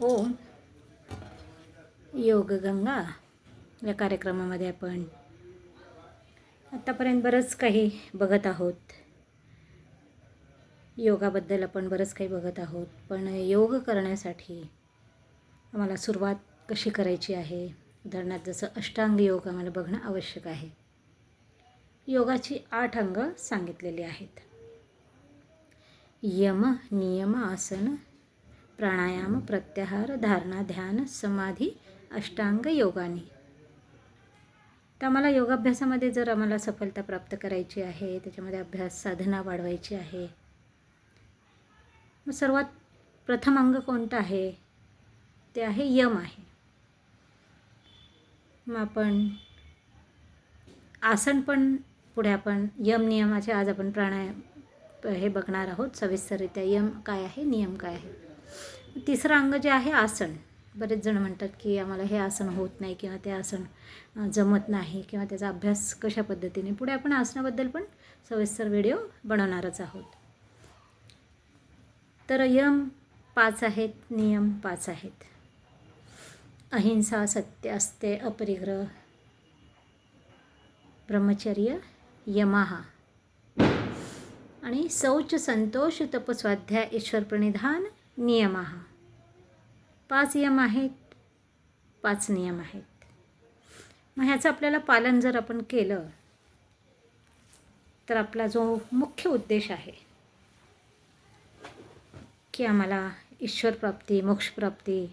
हो. ओम योगगंगा या कार्यक्रमामध्ये आपण आत्तापर्यंत बरंच काही बघत आहोत. योगाबद्दल आपण बरंच काही बघत आहोत. पण योग करण्यासाठी आम्हाला सुरुवात कशी करायची आहे? उदाहरणार्थ जसं अष्टांग योग आम्हाला बघणं आवश्यक आहे. योगाची आठ अंग सांगितलेली आहेत. यम नियम आसन प्राणायाम प्रत्याहार धारणा ध्यान समाधी अष्टांग योगानी. तर आम्हाला योगाभ्यासामध्ये जर आम्हाला सफलता प्राप्त करायची आहे त्याच्यामध्ये अभ्यास साधना वाढवायची आहे मग सर्वात प्रथम अंग कोणतं आहे? ते आहे यम आहे. मग आपण आसन पण पुढे आपण यम नियमाचे आज आपण प्राणायाम हे बघणार आहोत. सविस्तररित्या यम काय आहे नियम काय आहे? तिसरं अंग जे आहे आसन. बरेच जण म्हणतात की आम्हाला हे आसन होत नाही किंवा ते आसन जमत नाही किंवा त्याचा अभ्यास कशा पद्धतीने. पुढे आपण आसनाबद्दल पण सविस्तर व्हिडिओ बनवणारच आहोत. तर यम पाच आहेत नियम पाच आहेत. अहिंसा सत्य असते अपरिग्रह ब्रह्मचर्य यमाहा. आणि शौच संतोष तपस्वाध्याय ईश्वर प्रणिधान नियमाहा. पाच यम आहेत. पाच नियम आहेत. मग ह्याचं आपल्याला पालन जर आपण केलं तर आपला जो मुख्य उद्देश आहे की आम्हाला ईश्वरप्राप्ती मोक्षप्राप्ती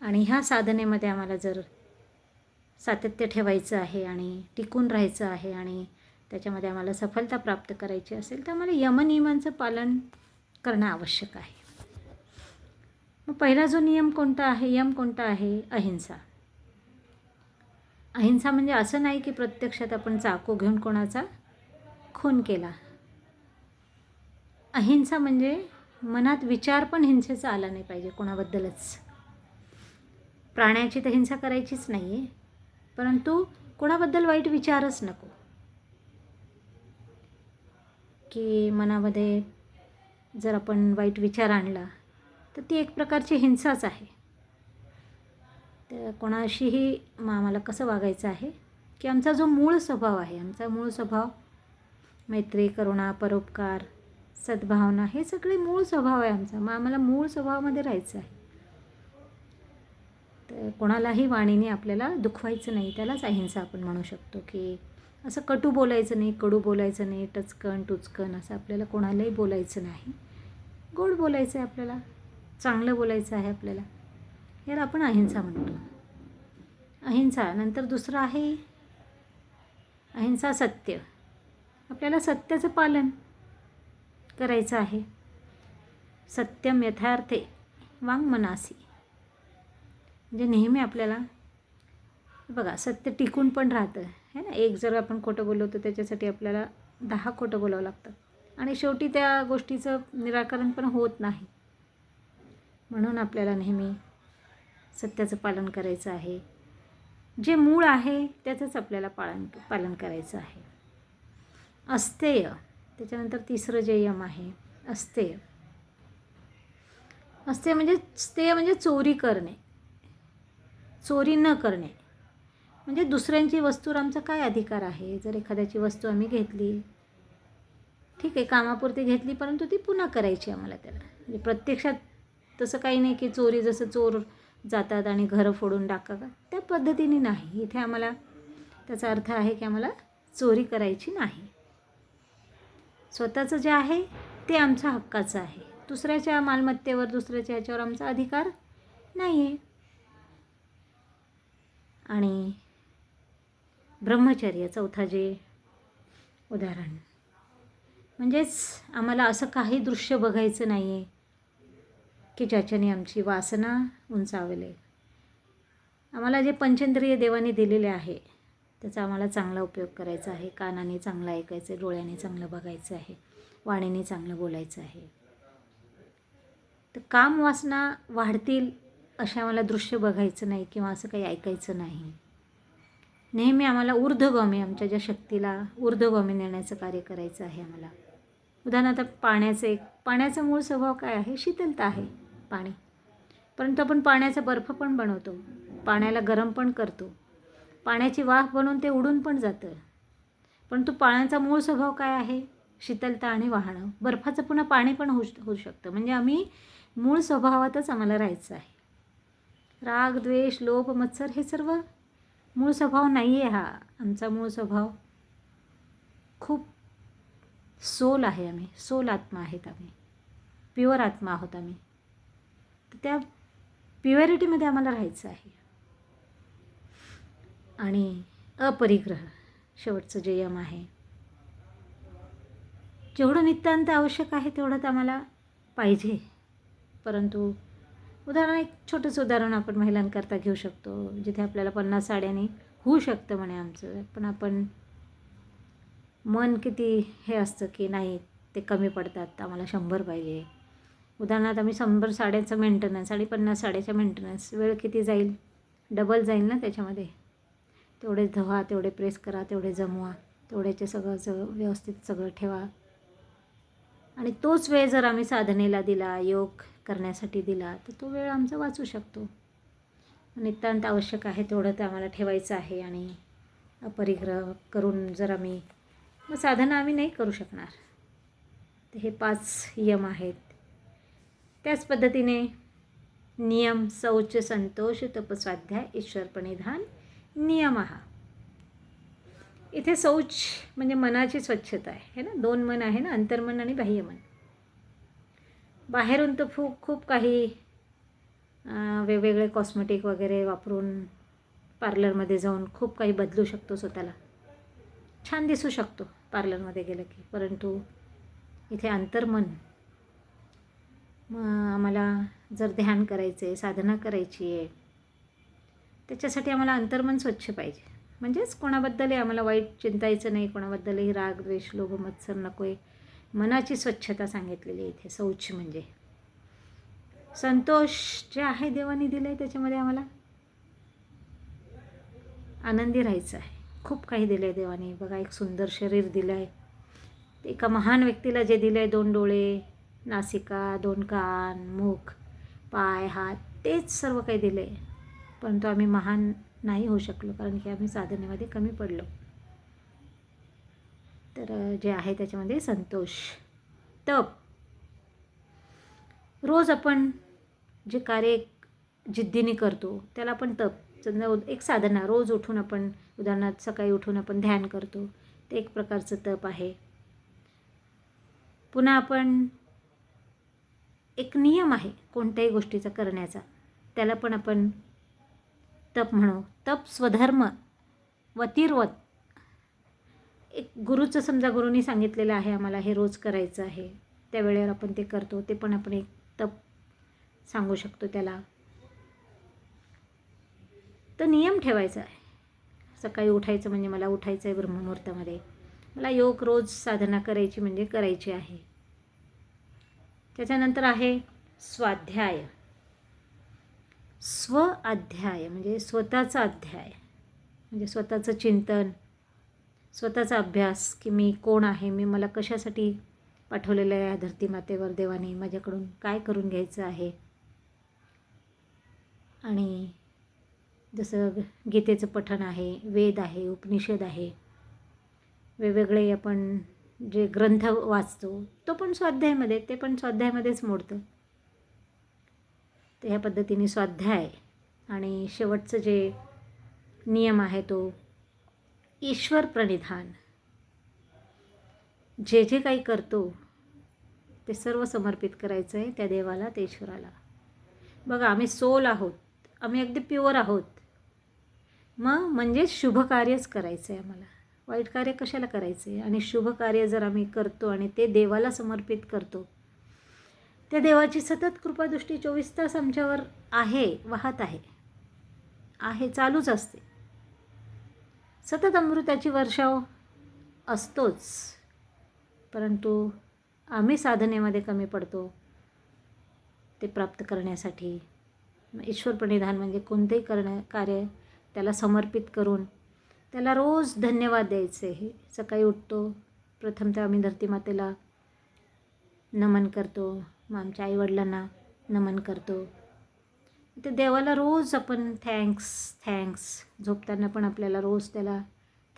आणि ह्या साधनेमध्ये आम्हाला जर सातत्य ठेवायचं आहे आणि टिकून राहायचं आहे आणि त्याच्यामध्ये आम्हाला सफलता प्राप्त करायची असेल तर आम्हाला यमनियमांचं पालन करणं आवश्यक आहे. मग पहिला जो नियम कोणता आहे यम कोणता आहे? अहिंसा. अहिंसा म्हणजे असं नाही की प्रत्यक्षात आपण चाकू घेऊन कोणाचा खून केला. अहिंसा म्हणजे मनात विचार पण हिंसेचा आला नाही पाहिजे कोणाबद्दलच. प्राण्याची तर हिंसा करायचीच नाही आहे परंतु कोणाबद्दल वाईट विचारच नको. की मनामध्ये जर आपण वाईट विचार आणला तर ती एक प्रकारची हिंसाच आहे. तर कोणाशीही मग आम्हाला कसं वागायचं आहे? की आमचा जो मूळ स्वभाव आहे आमचा मूळ स्वभाव मैत्री करुणा परोपकार सद्भावना हे सगळे मूळ स्वभाव आहे आमचा. मग आम्हाला मूळ स्वभावामध्ये राहायचं आहे. तर कोणालाही वाणीने आपल्याला दुखवायचं नाही. त्यालाच अहिंसा आपण म्हणू शकतो की असं कटू बोलायचं नाही कडू बोलायचं नाही टचकन टुचकन असं आपल्याला कोणालाही बोलायचं नाही. गोड बोलायचं आहे आपल्याला. चांगलं बोलायचं आहे आपल्याला. याला आपण अहिंसा म्हणतो. अहिंसा नंतर दुसरं आहे अहिंसा सत्य. आपल्याला सत्याचं पालन करायचं आहे. सत्यम यथार्थे वांग मनासी. म्हणजे नेहमी आपल्याला बघा सत्य टिकून पण राहतं है ना? एक जर आपण खोटं बोललो तर त्याच्यासाठी आपल्याला दहा खोटं बोलावं लागतं आणि शेवटी त्या गोष्टीचं निराकरण पण होत नाही. म्हणून आपल्याला नेहमी सत्याचं पालन करायचं आहे. जे मूळ आहे त्याचंच आपल्याला पालन पालन करायचं आहे. अस्तेय त्याच्यानंतर तिसरं जे यम आहे अस्तेय. अस्तेय म्हणजे स्तेय म्हणजे चोरी करणे. चोरी न करणे. म्हणजे दुसऱ्यांची वस्तूवर आमचा काय अधिकार आहे? जर एखाद्याची वस्तू आम्ही घेतली ठीक आहे कामापुरती घेतली परंतु ती पुन्हा करायची आम्हाला त्याला. म्हणजे प्रत्यक्षात तसं काही नाही की चोरी जसं चोर जातात आणि घरं फोडून टाका का त्या पद्धतीने नाही. इथे आम्हाला त्याचा अर्थ आहे की आम्हाला चोरी करायची नाही. स्वतःचं जे आहे ते आमच्या हक्काचं आहे. दुसऱ्याच्या मालमत्तेवर दुसऱ्याच्या ह्याच्यावर आमचा अधिकार नाही आहे आणि ब्रह्मचर्य चौथा जे उदाहरण. म्हणजेच आम्हाला असं काही दृश्य बघायचं नाही आहे की ज्याच्याने आमची वासना उंचावले. आम्हाला जे पंचेंद्रिय देवाने दिलेले आहे त्याचा आम्हाला चांगला उपयोग करायचा आहे. कानाने चांगलं ऐकायचं आहे डोळ्याने चांगलं बघायचं आहे वाणीने चांगलं बोलायचं आहे. तर काम वासना वाढतील असे आम्हाला दृश्य बघायचं नाही किंवा असं काही ऐकायचं नाही. नेहमी आम्हाला ऊर्ध्वगामी आमच्या ज्या शक्तीला ऊर्ध्वगामी नेण्याचं कार्य करायचं आहे आम्हाला. उदाहरणार्थ पाण्याचं एक पाण्याचा मूळ स्वभाव काय आहे? शीतलता आहे. पाणी. परंतु आपण पाण्याचा बर्फ पण बनवतो. पाण्याला गरम पण करतो. पाण्याची वाफ बनवून ते उडून पण जातं. परंतु पाण्याचा मूळ स्वभाव काय आहे? शीतलता आणि वाहणं. बर्फाचं पुन्हा पाणी पण होऊ होऊ शकतं. म्हणजे आम्ही मूळ स्वभावातच आम्हाला राहायचं आहे. राग द्वेष लोभ मत्सर हे सर्व मूळ स्वभाव नाही आहे हा आमचा मूळ स्वभाव. खूप सोल आहे आम्ही. सोल आत्मा आहेत आम्ही. प्युअर आत्मा आहोत आम्ही. तर त्या प्युअरिटीमध्ये आम्हाला राहायचं आहे. आणि अपरिग्रह शेवटचं जे यम आहे जेवढं नितांत आवश्यक आहे तेवढं तर आम्हाला पाहिजे. परंतु उदाहरण एक छोटंसं उदाहरण आपण महिलांकरता घेऊ शकतो जिथे आपल्याला पन्नास साड्याने होऊ शकतं म्हणे आमचं. पण आपण मन किती हे असतं की नाही ते कमी पडतात आम्हाला शंभर पाहिजे. उदाहरणार्थ आम्ही शंभर साड्याचं मेंटेनन्स आणि पन्नास साड्याच्या मेंटेनन्स वेळ किती जाईल? डबल जाईल ना त्याच्यामध्ये. तेवढे धवा तेवढे प्रेस करा तेवढे जमवा तेवढ्याचे सगळं सगळं व्यवस्थित सगळं ठेवा. आणि तोच वेळ जर आम्ही साधनेला दिला योग करण्यासाठी दिला तर तो वेळ आमचा वाचू शकतो. नितांत आवश्यक आहे तेवढं ते आम्हाला ठेवायचं आहे आणि अपरिग्रह करून जर आम्ही मग साधना आम्ही नाही करू शकणार. तर हे पाच यम आहेत. त्याच पद्धतीने नियम शौच संतोष तपस्वाध्याय ईश्वर प्रणिधान नियम हा इथे शौच म्हणजे मनाची स्वच्छता आहे है ना? दोन मन आहे ना? अंतर्मन आणि बाह्यमन बाहेरून तर खूप खूप काही वेगवेगळे कॉस्मेटिक वगैरे वापरून पार्लरमध्ये जाऊन खूप काही बदलू शकतो स्वतःला. छान दिसू शकतो पार्लरमध्ये गेलं की परंतु इथे अंतर्मन मग आम्हाला जर ध्यान करायचं आहे साधना करायची आहे त्याच्यासाठी आम्हाला अंतर्मन स्वच्छ पाहिजे. म्हणजेच कोणाबद्दलही आम्हाला वाईट चिंतायचं नाही कोणाबद्दलही राग द्वेष लोभ मत्सर नको आहे मनाची स्वच्छता सांगितलेली इथे शौच म्हणजे. संतोष जे आहे देवाने दिलं आहे त्याच्यामध्ये आम्हाला आनंदी राहायचं आहे. खूप काही दिलं आहे देवाने. बघा एक सुंदर शरीर दिलं आहे एका महान व्यक्तीला जे दिलं आहे दोन डोळे नासिका दोन कान मुख पाय हात तेच सर्व काही दिलं. आहे परंतु आम्ही महान नाही होऊ शकलो कारण की आम्ही साधनेमध्ये कमी पडलो. तर जे आहे त्याच्यामध्ये संतोष. तप. रोज आपण जे कार्य जिद्दीने करतो त्याला आपण तप. समजा एक साधना रोज उठून आपण उदाहरणार्थ सकाळी उठून आपण ध्यान करतो ते एक प्रकारचं तप आहे. पुन्हा आपण एक नियम आहे कोणत्याही गोष्टीचा करण्याचा. त्याला पण आपण तप म्हणू. तप स्वधर्म वतीर्वत एक गुरुचं समजा गुरुनी सांगितलेलं आहे आम्हाला हे रोज करायचं आहे त्या वेळेवर आपण ते करतो ते पण आपण एक तप सांगू शकतो त्याला. तर नियम ठेवायचा आहे. सकाळी उठायचं म्हणजे मला उठायचं आहे ब्रह्ममुहूर्तामध्ये. मला योग रोज साधना करायची म्हणजे करायची आहे. त्याच्यानंतर आहे स्वाध्याय. स्व अध्याय म्हणजे स्वतःचा अध्याय. म्हणजे स्वतःचं चिंतन स्वतःचा अभ्यास की मी कोण आहे मी मला कशासाठी पाठवलेलं आहे या धरतीमातेवर देवाने माझ्याकडून काय करून घ्यायचं आहे? आणि जसं गीतेचं पठण आहे वेद आहे उपनिषद आहे वेगवेगळे आपण जे ग्रंथ वाचतो तो पण स्वाध्यायमध्ये ते पण स्वाध्यायमध्येच मोडतं. तर ह्या पद्धतीने स्वाध्याय आणि शेवटचं जे नियम आहे तो ईश्वर प्रणिधान. जे जे काही करतो ते सर्व समर्पित करायचं आहे त्या देवाला त्या ईश्वराला. बघा आम्ही सोल आहोत आम्ही अगदी प्युअर आहोत. मग म्हणजे शुभ कार्यच करायचं आहे आम्हाला. वाईट कार्य कशाला करायचे? आणि शुभ कार्य जर आम्ही करतो आणि ते देवाला समर्पित करतो त्या देवाची सतत कृपादृष्टी चोवीस तास आमच्यावर आहे वाहत आहे. आहे चालूच असते. सतत अमृताची वर्षाव असतोच. परंतु आम्ही साधनेमध्ये कमी पडतो ते प्राप्त करण्यासाठी. ईश्वर प्रणिधान म्हणजे कोणतेही करणं कार्य त्याला समर्पित करून त्याला रोज धन्यवाद द्यायचे हे. सकाळी उठतो प्रथमतः आम्ही धरतीमातेला नमन करतो मग आमच्या आईवडिलांना नमन करतो. ते देवाला रोज आपण थँक्स थँक्स झोपताना पण आपल्याला रोज त्याला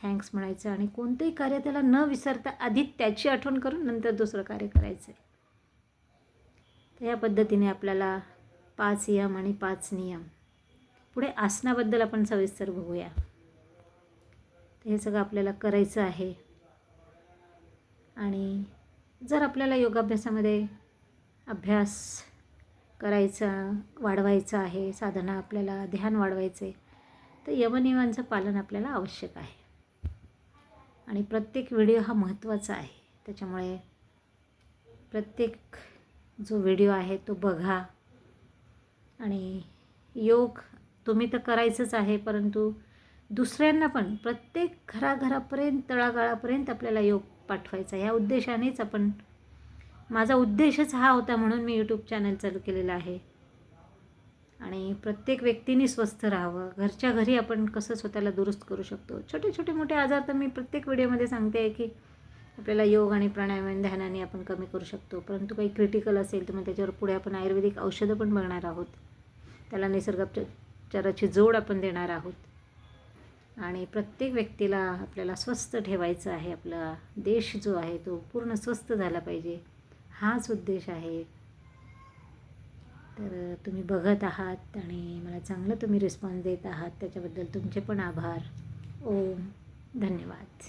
थँक्स म्हणायचं आणि कोणतंही कार्य त्याला न विसरता आधी त्याची आठवण करून नंतर दुसरं कार्य करायचं. आहे तर या पद्धतीने आपल्याला पाच यम आणि पाच नियम. पुढे आसनाबद्दल आपण सविस्तर बघूया. तर हे सगळं आपल्याला करायचं आहे. आणि जर आपल्याला योगाभ्यासामध्ये अभ्यास करायचा वाढवायचा आहे साधना आपल्याला ध्यान वाढवायचं आहे तर यमनियमांचं पालन आपल्याला आवश्यक आहे. आणि प्रत्येक व्हिडिओ हा महत्त्वाचा आहे. त्याच्यामुळे प्रत्येक जो व्हिडिओ आहे तो बघा. आणि योग तुम्ही तर करायचंच आहे परंतु दुसऱ्यांना पण प्रत्येक घराघरापर्यंत तळागाळापर्यंत आपल्याला योग पाठवायचा या उद्देशानेच आपण माझा उद्देशच हा होता म्हणून मी यूट्यूब चॅनल चालू केलेला आहे. आणि प्रत्येक व्यक्तीने स्वस्थ राहावं. घरच्या घरी आपण कसं स्वतःला दुरुस्त करू शकतो? छोटे छोटे मोठे आजार तर मी प्रत्येक व्हिडिओमध्ये सांगते आहे की आपल्याला योग आणि प्राणायाम आणि ध्यानाने आपण कमी करू शकतो. परंतु काही क्रिटिकल असेल तर मग त्याच्यावर पुढे आपण आयुर्वेदिक औषधं पण बघणार आहोत. त्याला निसर्गोपचाराची जोड आपण देणार आहोत. आणि प्रत्येक व्यक्तीला आपल्याला स्वस्थ ठेवायचं आहे आपला देश जो आहे तो पूर्ण स्वस्थ झाला पाहिजे हाच उद्देश आहे. तर तुम्ही बघत आहात आणि मला चांगलं तुम्ही रिस्पॉन्स देत आहात त्याच्याबद्दल तुमचे पण आभार. ओम धन्यवाद.